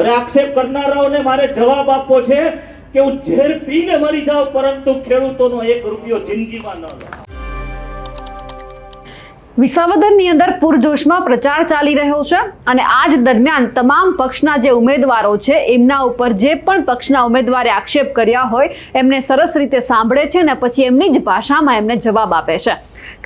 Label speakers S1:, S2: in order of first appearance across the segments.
S1: અને આક્ષેપ કરનારાઓને મારે જવાબ આપવો છે કે હું ઝેર પીને મરી જાઉં, પરંતુ ખેડૂતોનો એક રૂપિયો જિંદગીમાં ન લઉં
S2: વિસાવદરની અંદર પૂરજોશમાં પ્રચાર ચાલી રહ્યો છે અને આ જ દરમિયાન તમામ પક્ષના જે ઉમેદવારો છે, એમના ઉપર જે પણ પક્ષના ઉમેદવારે આક્ષેપ કર્યા હોય, એમને સરસ રીતે સાંભળે છે અને પછી એમની જ ભાષામાં એમને જવાબ આપે છે.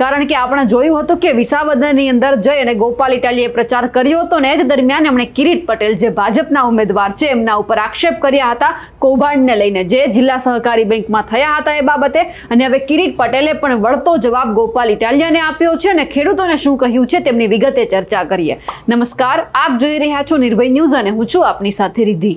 S2: કારણ કે આપણે જોયું હતું કે વિસાવદરની અંદર જઈ અને ગોપાલ ઇટાલીએ પ્રચાર કર્યો હતો ને જ દરમિયાન એમણે કિરીટ પટેલ, જે ભાજપના ઉમેદવાર છે, એમના ઉપર આક્ષેપ કર્યા હતા કૌભાંડને લઈને. જે જિલ્લા સહકારી બેંકમાં થયા હતા એ બાબતે અને હવે કિરીટ પટેલે પણ વળતો જવાબ ગોપાલ ઇટાલિયાને આપ્યો છે અને ખેડૂતોને શું કહ્યું છે તેમની વિગતે ચર્ચા કરીએ. નમસ્કાર, આપ જોઈ રહ્યા છો નિર્ભય ન્યૂઝ અને હું છું આપની સાથે રિદ્ધિ.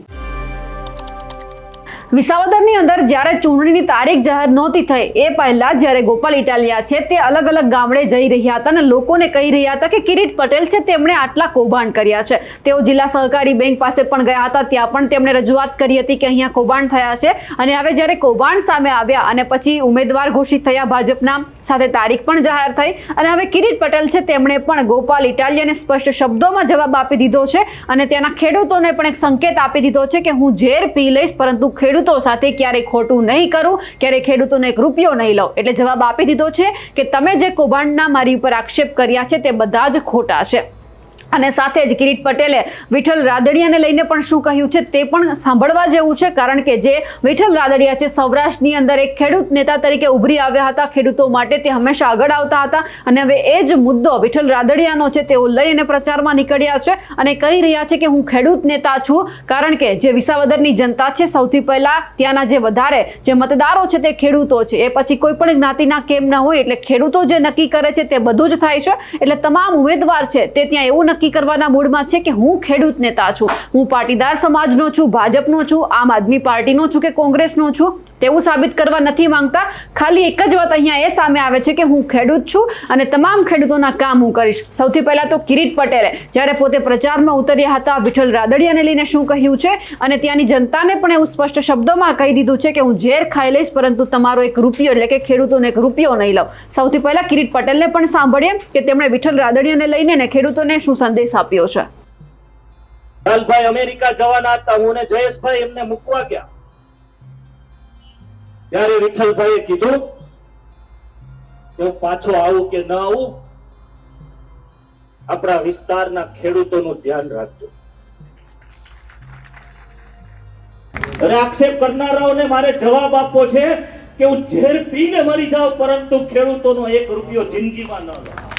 S2: વિસાવદરની અંદર જ્યારે ચૂંટણીની તારીખ જાહેર નહોતી થઈ, એ પહેલા જ્યારે ગોપાલ ઇટાલિયા છે તે અલગ અલગ ગામડે જઈ રહ્યા હતા અને લોકોને કહી રહ્યા હતા કે કિરીટ પટેલ છે તેમણે આટલા કૌભાંડ કર્યા છે. તેઓ જિલ્લા સહકારી બેંક પાસે પણ ગયા હતા, ત્યાં પણ તેમણે રજૂઆત કરી હતી કે અહીંયા કૌભાંડ થયા છે. અને હવે જ્યારે કૌભાંડ સામે આવ્યા અને પછી ઉમેદવાર ઘોષિત થયા ભાજપના સાથે તારીખ પણ જાહેર થઈ અને હવે કિરીટ પટેલ છે તેમણે પણ ગોપાલ ઇટાલિયાને સ્પષ્ટ શબ્દોમાં જવાબ આપી દીધો છે અને ત્યાંના ખેડૂતોને પણ એક સંકેત આપી દીધો છે કે હું ઝેર પી લઈશ, પરંતુ ખેડૂતો સાથે ક્યારેય ખોટું નહીં કરું, ક્યારેય ખેડૂતોને એક રૂપિયો નહીં લઉં એટલે જવાબ આપી દીધો છે કે તમે જે કૌભાંડના મારી ઉપર આક્ષેપ કર્યા છે તે બધા જ ખોટા છે. અને સાથે જ કિરીટ પટેલે વિઠ્ઠલ રાદડિયાને લઈને પણ શું કહ્યું છે તે પણ સાંભળવા જેવું છે, કારણ કે જે વિઠ્ઠલ રાદડિયા છે, સૌરાષ્ટ્રની અંદર એક ખેડૂત નેતા તરીકે ઉભરી આવ્યા હતા, ખેડૂતો માટે તે હંમેશા આગળ આવતા હતા અને હવે એ જ મુદ્દો વિઠ્ઠલ રાદડિયાનો છે, તેઓ લઈને પ્રચારમાં નીકળ્યા છે અને કહી રહ્યા છે કે હું ખેડૂત નેતા છું, કારણ કે જે વિસાવદરની જનતા છે, સૌથી પહેલા ત્યાંના જે વધારે જે મતદારો છે તે ખેડૂતો છે, એ પછી કોઈ પણ જ્ઞાતિના કેમ ન હોય એટલે ખેડૂતો જે નક્કી કરે છે તે બધું જ થાય છે, એટલે તમામ ઉમેદવાર છે તે ત્યાં એવું નક્કી કરવાના મૂડમાં છે કે હું ખેડૂત નેતા છું. હું પાટીદાર સમાજનો છું, ભાજપનો છું, આમ આદમી પાર્ટીનો છું કે કોંગ્રેસનો છું. તેવું સાબિત કરવા નથી માંગતા. ખાલી એક જ વાત અહીંયા એ સામે આવે છે કે હું ખેડૂત છું અને તમામ ખેડૂતોના કામ હું કરીશ. સૌથી પહેલા તો કિરીટ પટેલે જ્યારે પોતે પ્રચારમાં ઉતર્યા હતા, વિઠ્ઠલ રાદડિયાને લઈને શું કહ્યું છે? અને ત્યાંની જનતાને પણ એવું સ્પષ્ટ શબ્દોમાં કહી દીધું છે કે હું ઝેર ખાઈ લઈશ, પરંતુ તમારો એક રૂપિયો એટલે કે ખેડૂતોને એક રૂપિયો નહીં લઉં. સૌથી પહેલા કિરીટ પટેલને પણ સાંભળીએ કે તેમણે વિઠ્ઠલ રાદડિયાને લઈને ખેડૂતોને શું સંદેશ આપ્યો છે?
S1: અમેરિકા જવાના હતા. હું જયેશભાઈ એમને મૂકવા ગયા. ત્યારે વિઠ્ઠલભાઈએ કીધું કે હું પાછો આવું કે ન આવું, આપણા વિસ્તારના ખેડૂતોનું ધ્યાન રાખજો. અને આક્ષેપ કરનારાઓને મારે જવાબ આપવો છે કે હું ઝેર પીને મરી જાઉં, પરંતુ ખેડૂતોનો એક રૂપિયો જિંદગીમાં ન લઉં.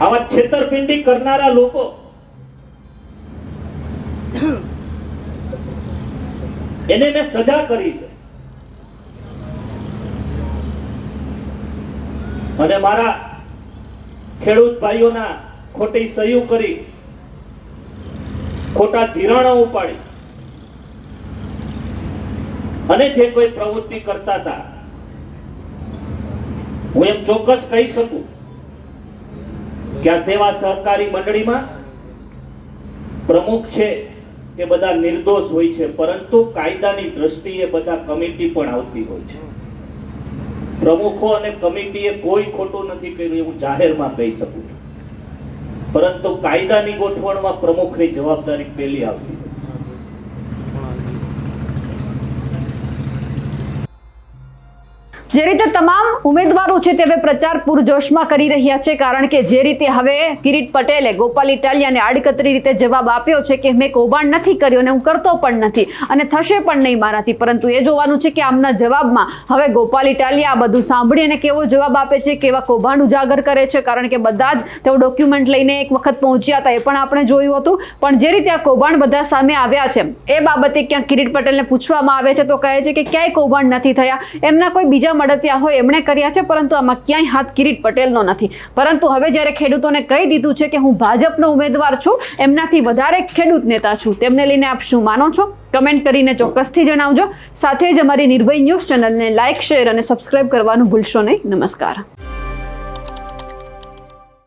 S1: આવા છેતરપિંડી કરનારા લોકો. એને મેં સજા કરી છે. અને મારા ખેડૂત ભાઈઓના ખોટી સહયું કરી, ખોટા ધિરાણો ઉપાડી. અને જે કોઈ પ્રવૃત્તિ કરતા હતા, હું એમ ચોક્કસ કહી શકું કે આ સેવા સહકારી મંડળીમાં પ્રમુખ છે એ બધા નિર્દોષ હોય છે, પરંતુ કાયદાની દ્રષ્ટિએ બધા કમિટી પણ આવતી હોય છે. પ્રમુખો અને કમિટીએ કોઈ ખોટું નથી કર્યું એવું જાહેરમાં કહી શકું છું. પરંતુ કાયદાની ગોઠવણમાં પ્રમુખની જવાબદારી પેલી આવતી.
S2: જે રીતે તમામ ઉમેદવારો છે તે હવે પ્રચાર પૂરજોશમાં કરી રહ્યા છે, કારણ કે જે રીતે હવે કિરીટ પટેલે ગોપાલ ઇટાલિયાને આડકતરી રીતે જવાબ આપ્યો છે કે મેં કૌભાંડ નથી કર્યો અને હું કરતો પણ નથી અને થશે પણ નહીં મારાથી. પરંતુ એ જોવાનું છે કે આમના જવાબમાં હવે ગોપાલ ઇટાલિયા આ બધું સાંભળી અને કેવો જવાબ આપે છે, કેવા કૌભાંડ ઉજાગર કરે છે, કારણ કે બધા જ તેઓ ડોક્યુમેન્ટ લઈને એક વખત પહોંચ્યા હતા, એ પણ આપણે જોયું હતું. પણ જે રીતે આ કૌભાંડ બધા સામે આવ્યા છે, એ બાબતે ક્યાં કિરીટ પટેલને પૂછવામાં આવે છે, તો કહે છે કે ક્યાંય કૌભાંડ નથી થયા. એમના કોઈ બીજા મળતિયા હોય એમણે કર્યા છે, પરંતુ આમાં ક્યાંય હાથ કિરીટ પટેલનો નથી. પરંતુ હવે જ્યારે ખેડૂતોને કહી દીધું છે કે હું ભાજપનો ઉમેદવાર છું, એમનાથી વધારે ખેડૂત નેતા છું. તેમને લઈને આપ શું માનો છો? કમેન્ટ કરીને ચોક્કસથી જણાવજો. સાથે જ અમારી નિર્ભય ન્યૂઝ ચેનલને લાઇક શેર અને સબસ્ક્રાઇબ કરવાનું ભૂલશો નહીં. નમસ્કાર.